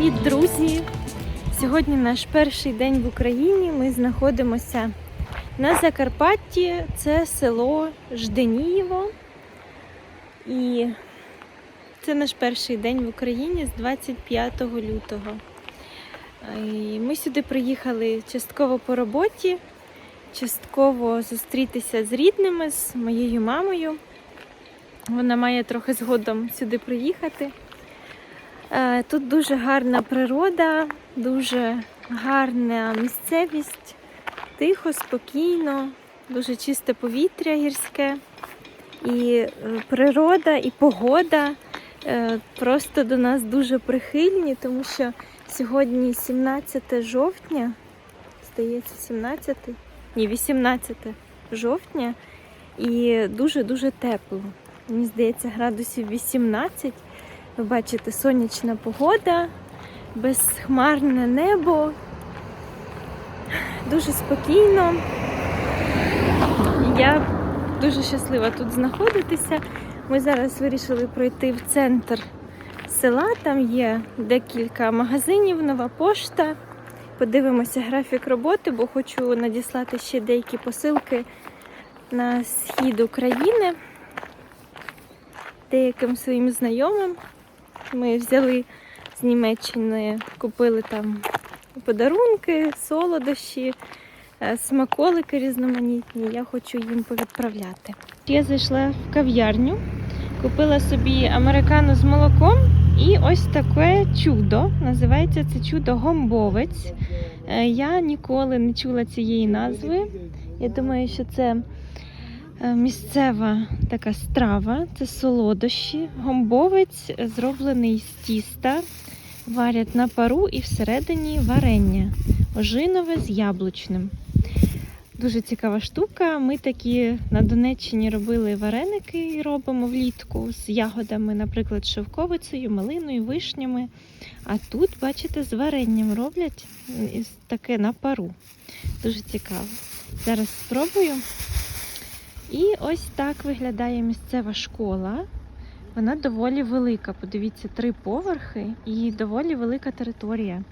Привіт, друзі! Сьогодні наш перший день в Україні. Ми знаходимося на Закарпатті. Це село Жденієво. І це наш перший день в Україні з 25 лютого. І ми сюди приїхали частково по роботі, частково зустрітися з рідними, з моєю мамою. Вона має трохи згодом сюди приїхати. Е, Тут дуже гарна природа, дуже гарна місцевість, тихо, спокійно, дуже чисте повітря гірське. І е, природа, і погода е, просто до нас дуже прихильні, тому що сьогодні 17 жовтня, здається, 17, ні, 18 жовтня, і дуже-дуже тепло. Мені здається, градусів 18. Ви бачите, сонячна погода, безхмарне небо, дуже спокійно. Я дуже щаслива тут знаходитися. Ми зараз вирішили пройти в центр села. Там є декілька магазинів, нова пошта. Подивимося графік роботи, бо хочу надіслати ще деякі посилки на схід України деяким своїм знайомим. Ми взяли з Німеччини, купили там подарунки, солодощі, е, смаколики різноманітні. Я хочу їм повідправляти. Я зайшла в кав'ярню, купила собі американу з молоком і ось таке чудо. Називається це чудо гомбовець. Е, Я ніколи не чула цієї назви. Я думаю, що це місцева така страва, це солодощі. Гомбовець зроблений з тіста, варять на пару і всередині варення ожинове з яблучним. Дуже цікава штука. Ми такі на Донеччині робили вареники і робимо влітку з ягодами, наприклад, шовковицею, малиною, вишнями. А тут, бачите, з варенням роблять таке на пару. Дуже цікаво. Зараз спробую. І ось так виглядає місцева школа. Вона доволі велика. Подивіться, три поверхи і доволі велика територія.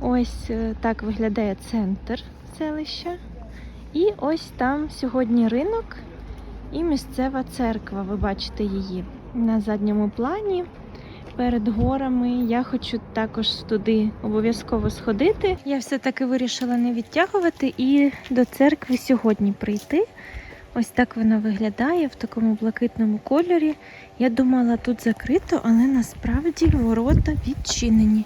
Ось е, так виглядає центр селища. І ось там сьогодні ринок і місцева церква. Ви бачите її на задньому плані перед горами. Я хочу також туди обов'язково сходити. Я все-таки вирішила не відтягувати і до церкви сьогодні прийти. Ось так вона виглядає в такому блакитному кольорі. Я думала, тут закрито, але насправді ворота відчинені.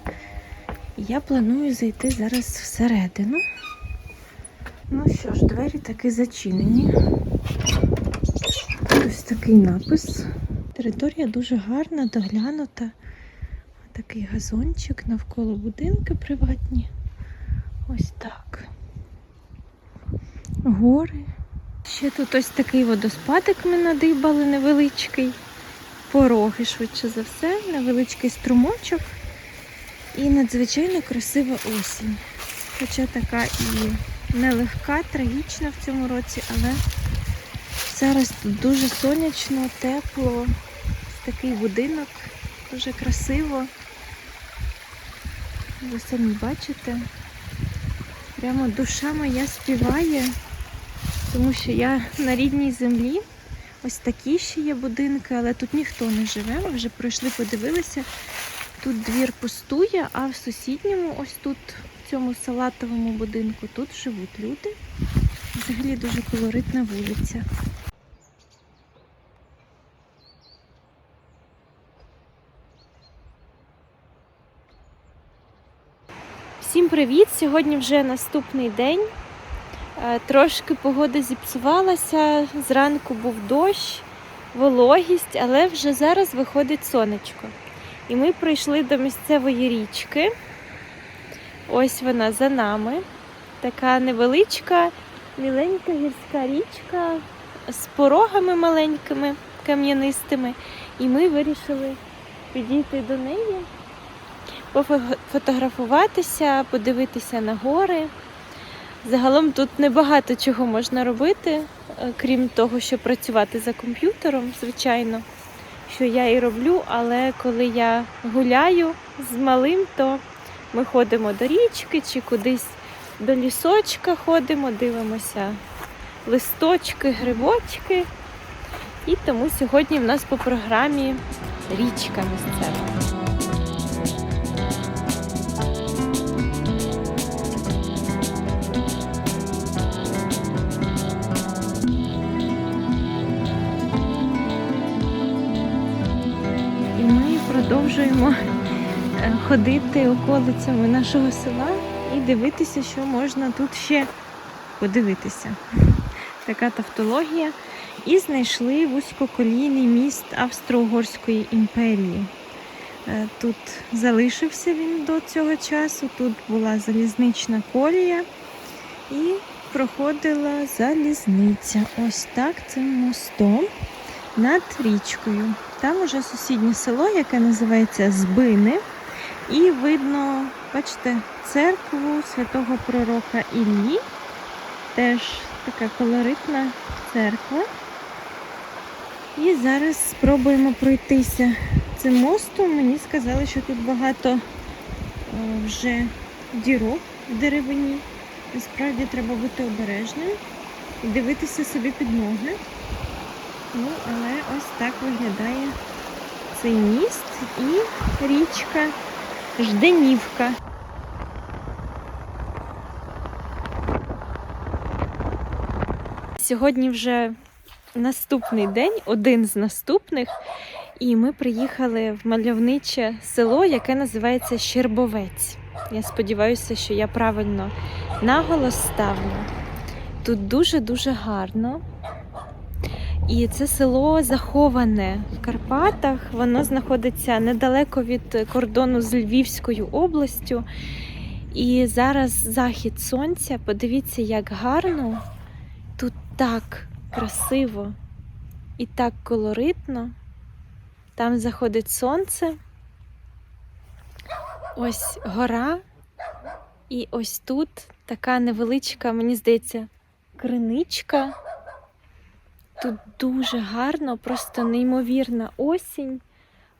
Я планую зайти зараз всередину. Ну що ж, двері таки зачинені. Тут ось такий напис. Територія дуже гарна, доглянута. Такий газончик навколо будинки приватні. Ось так. Гори. Ще тут ось такий водоспадик ми надибали невеличкий. Пороги, швидше за все, невеличкий струмочок. І надзвичайно красива осінь. Хоча така і нелегка, трагічна в цьому році, але зараз тут дуже сонячно, тепло. Такий будинок, дуже красиво. Ви самі бачите. Прямо душа моя співає, тому що я на рідній землі. Ось такі ще є будинки, але тут ніхто не живе. Ми вже пройшли, подивилися. Тут двір пустує, а в сусідньому, ось тут, в цьому салатовому будинку, тут живуть люди. Взагалі дуже колоритна вулиця. Всім привіт! Сьогодні вже наступний день. Е, Трошки погода зіпсувалася. Зранку був дощ, вологість, але вже зараз виходить сонечко. І ми прийшли до місцевої річки. Ось вона за нами. Така невеличка, міленька гірська річка з порогами маленькими, кам'янистими. І ми вирішили підійти до неї, пофотографуватися, подивитися на гори. Загалом тут небагато чого можна робити, е, крім того, що працювати за комп'ютером, звичайно, що я і роблю, але коли я гуляю з малим, то ми ходимо до річки чи кудись до лісочка ходимо, дивимося листочки, грибочки. І тому сьогодні в нас по програмі річка місцева. Продовжуємо е, ходити околицями нашого села і дивитися, що можна тут ще подивитися. Така тавтологія. І знайшли вузькоколійний міст Австро-Угорської імперії. Е, Тут залишився він до цього часу. Тут була залізнична колія і проходила залізниця. Ось так цим мостом над річкою. Там уже сусіднє село, яке називається Збини. І видно, бачите, церкву святого пророка Іллі. Теж така колоритна церква. І зараз спробуємо пройтися цим мостом. Мені сказали, що тут багато е, вже дірок в деревині. Насправді треба бути обережним і дивитися собі під ноги. Ну, але ось так виглядає цей міст і річка Жденівка. Сьогодні вже наступний день, один з наступних, і ми приїхали в мальовниче село, яке називається Щербовець. Я сподіваюся, що я правильно наголос ставлю. Тут дуже-дуже гарно. І це село заховане в Карпатах. Воно знаходиться недалеко від кордону з Львівською областю. І зараз захід сонця. Подивіться, як гарно. Тут так красиво і так колоритно. Там заходить сонце. Ось гора. І ось тут така невеличка, мені здається, криничка. Тут дуже гарно, просто неймовірна осінь.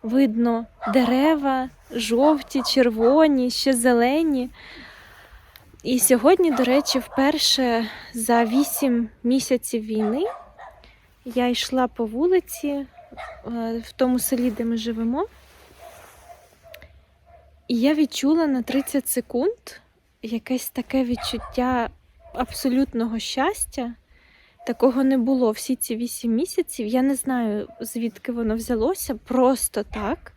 Видно дерева, жовті, червоні, ще зелені. І сьогодні, до речі, вперше за 8 місяців війни я йшла по вулиці е, в тому селі, де ми живемо. І я відчула на 30 секунд якесь таке відчуття абсолютного щастя. Такого не було всі ці 8 місяців. Я не знаю, звідки воно взялося, просто так.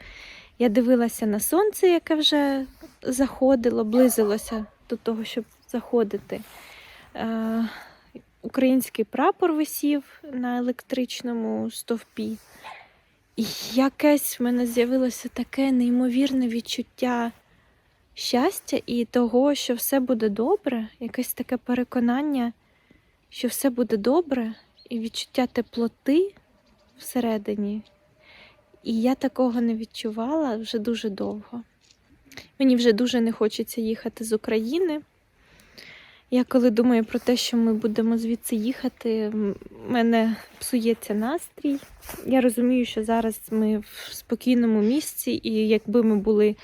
Я дивилася на сонце, яке вже заходило, близилося до того, щоб заходити. Е, Український прапор висів на електричному стовпі. І якесь в мене з'явилося таке неймовірне відчуття щастя і того, що все буде добре, якесь таке переконання, що все буде добре, і відчуття теплоти всередині. І я такого не відчувала вже дуже довго. Мені вже дуже не хочеться їхати з України. Я коли думаю про те, що ми будемо звідси їхати, м- мене псується настрій. Я розумію, що зараз ми в спокійному місці, і якби ми були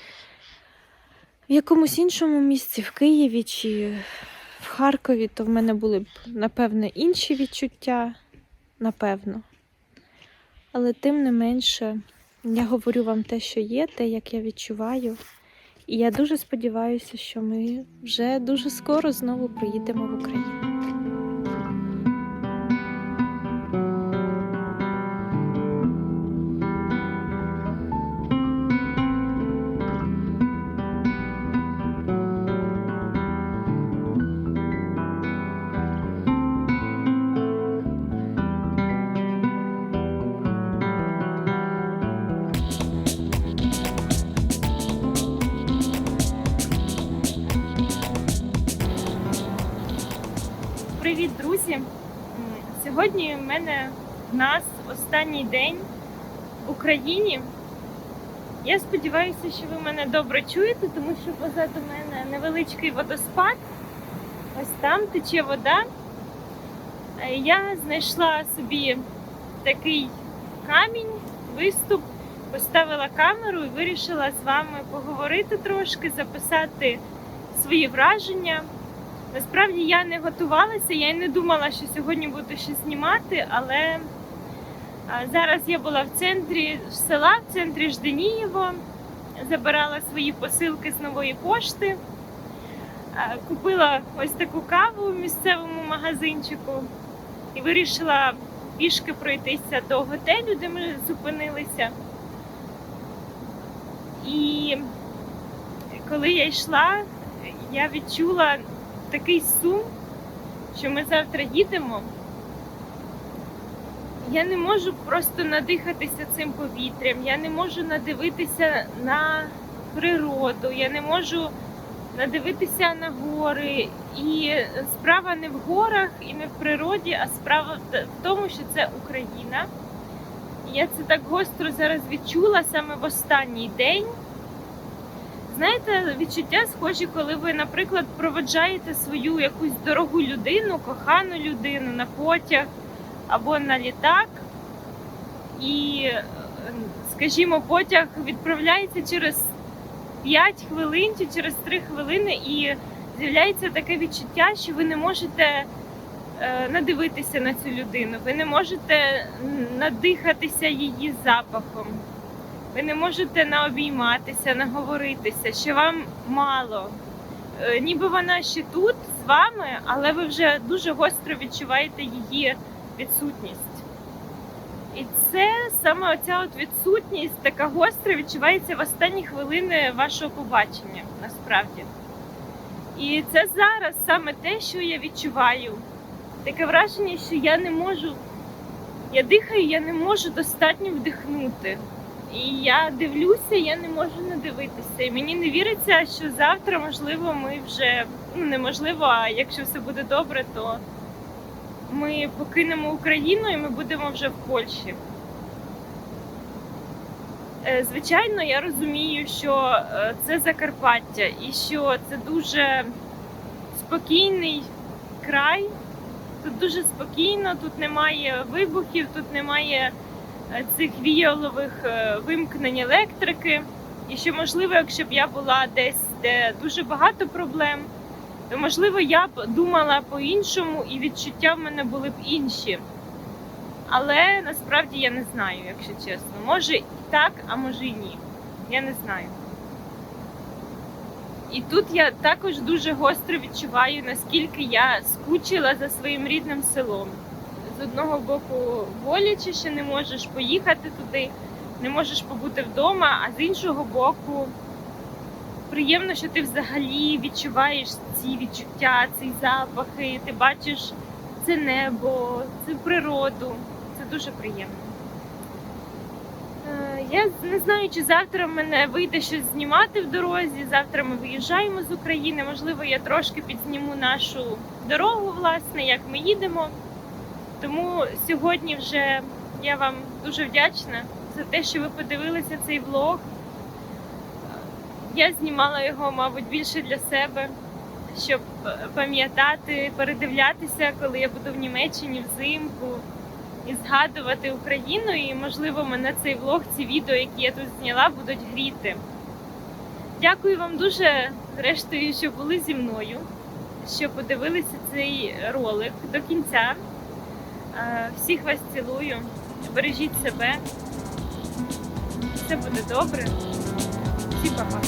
в якомусь іншому місці, в Києві чи в Харкові, то в мене були б, напевне, інші відчуття. Напевно. Але тим не менше, я говорю вам те, що є, те, як я відчуваю. І я дуже сподіваюся, що ми вже дуже скоро знову приїдемо в Україну. Мене в нас останній день в Україні. Я сподіваюся, що ви мене добре чуєте, тому що позаду мене невеличкий водоспад. Ось там тече вода. Е, Я знайшла собі такий камінь, виступ, поставила камеру і вирішила з вами поговорити трошки, записати свої враження. Насправді я не готувалася, я й не думала, що сьогодні буду щось знімати, але зараз я була в центрі села, в центрі Жденієво, забирала свої посилки з нової пошти, купила ось таку каву в місцевому магазинчику і вирішила пішки пройтися до готелю, де ми зупинилися. І коли я йшла, я відчула такий сум, що ми завтра їдемо. Я не можу просто надихатися цим повітрям, я не можу надивитися на природу, я не можу надивитися на гори. І справа не в горах і не в природі, а справа в тому, що це Україна. Я це так гостро зараз відчула саме в останній день. Знаєте, відчуття схожі, коли ви, наприклад, проведжаєте свою якусь дорогу людину, кохану людину на потяг або на літак, і, скажімо, потяг відправляється через 5 хвилин чи через 3 хвилини, і з'являється таке відчуття, що ви не можете е, надивитися на цю людину, ви не можете надихатися її запахом. Ви не можете наобійматися, наговоритися, що вам мало. Е, Ніби вона ще тут з вами, але ви вже дуже гостро відчуваєте її відсутність. І це саме оця от відсутність така гостра відчувається в останні хвилини вашого побачення, насправді. І це зараз саме те, що я відчуваю. Таке враження, що я не можу, я дихаю, я не можу достатньо вдихнути. І я дивлюся, я не можу не дивитися. І мені не віриться, що завтра, можливо, ми вже ну неможливо, а якщо все буде добре, то ми покинемо Україну і ми будемо вже в Польщі. Е, Звичайно, я розумію, що е, це Закарпаття і що це дуже спокійний край. Тут дуже спокійно, тут немає вибухів, тут немає цих віялових е, вимкнень електрики. І що можливо, якщо б я була десь, де дуже багато проблем, то можливо я б думала по-іншому, і відчуття в мене були б інші. Але насправді я не знаю, якщо чесно. Може і так, а може і ні. Я не знаю. І тут я також дуже гостро відчуваю, наскільки я скучила за своїм рідним селом. З одного боку, боляче, що не можеш поїхати туди, не можеш побути вдома, а з іншого боку, приємно, що ти взагалі відчуваєш ці відчуття, ці запахи, ти бачиш це небо, цю природу. Це дуже приємно. Е, Я не знаю, чи завтра в мене вийде щось знімати в дорозі. Завтра ми виїжджаємо з України. Можливо, я трошки підзніму нашу дорогу, власне, як ми їдемо. Тому сьогодні вже я вам дуже вдячна за те, що ви подивилися цей влог. Я знімала його, мабуть, більше для себе, щоб пам'ятати, передивлятися, коли я буду в Німеччині взимку і згадувати Україну. І, можливо, мене цей влог, ці відео, які я тут зняла, будуть гріти. Дякую вам дуже, зрештою, що були зі мною, що подивилися цей ролик до кінця. Е, Всіх вас цілую. Бережіть себе. Все буде добре. всі па-па.